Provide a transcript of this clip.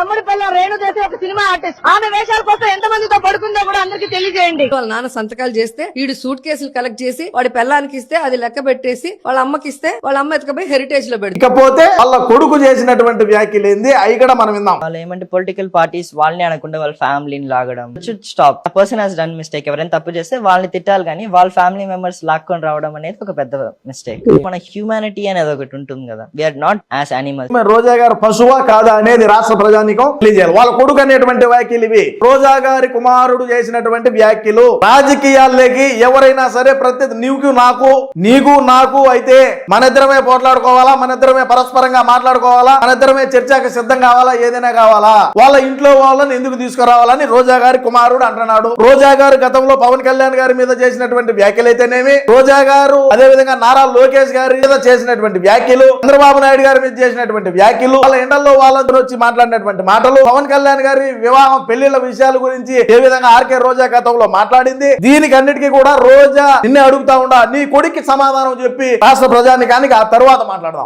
తమ్ముడి పిల్ల రేణు చేసి ఒక సినిమా ఆర్టిస్ట్. ఆమె వేషాల కోసం ఎంత మందితో పడుకుందో కూడా అందరికి తెలియజేయండి. వాళ్ళ నాన్న సంతకాలు చేస్తే వీడు సూట్ కేసులు కలెక్ట్ చేసి వాడి పెళ్ళానికి ఇస్తే అది లెక్క పెట్టేసి వాళ్ళ అమ్మకి ఇస్తే వాళ్ళ అమ్మ ఎత్తుకపోయి హెరిటేజ్లో పెడుతుంది. ఇకపోతే వాళ్ళ కొడుకు చేసినటువంటి వ్యాఖ్యలు ఏంది? అవి కూడా మనం విందాం. వాళ్ళు ఏమంటే పొలిటికల్ పార్టీస్ వాళ్ళని అనకుండా వాళ్ళ ఫ్యామిలీని లాగడం. Should stop person has done mistake ఎవరైనా తప్పు చేస్తే వాళ్ళని తిట్టాలి కానీ వాళ్ళ ఫ్యామిలీ మెంబర్స్ లాక్కొని రావడం అనేది ఒక పెద్ద మిస్టేక్ మన హ్యూమానిటీ అనేది ఒకటి ఉంటుంది కదా. వీఆర్ నాట్ యాజ్ మరి రోజా గారు పశువా కాదా అనేది రాష్ట్ర నీకు తెలియజేయాలి. వాళ్ళ కొడుకు అనేటువంటి వ్యాఖ్యలు ఇవి. రోజా గారి కుమారుడు చేసినటువంటి వ్యాఖ్యలు రాజకీయాల్లోకి ఎవరైనా సరే ప్రతి నీకు నాకు నీకు నాకు అయితే మన ఇద్దరమే పోట్లాడుకోవాలా మన ఇద్దరమే పరస్పరంగా మాట్లాడుకోవాలా మన ఇద్దరమే చర్చకు సిద్ధం కావాలా ఏదైనా కావాలా? వాళ్ళ ఇంట్లో వాళ్ళని ఎందుకు తీసుకురావాలని రోజా గారి కుమారుడు అంటున్నాడు. రోజా గారు గతంలో పవన్ కళ్యాణ్ గారి మీద చేసినటువంటి వ్యాఖ్యలు అయితేనేమి రోజా గారు అదే విధంగా నారా లోకేష్ గారి మీద చేసినటువంటి వ్యాఖ్యలు చంద్రబాబు నాయుడు గారి మీద చేసినటువంటి వ్యాఖ్యలు వాళ్ళ ఎండల్లో వాళ్ళందరూ వచ్చి మాట్లాడినటువంటి మాటలు పవన్ కళ్యాణ్ గారి వివాహం పెళ్ళిళ్ళ విషయాల గురించి ఏ విధంగా ఆర్కే రోజా గతంలో మాట్లాడింది? దీనికి అన్నిటికీ కూడా రోజా నిన్నే అడుగుతా ఉండా నీ కొడుక్కి సమాధానం చెప్పి రాష్ట్ర ప్రజానికానికి ఆ తర్వాత మాట్లాడదాం.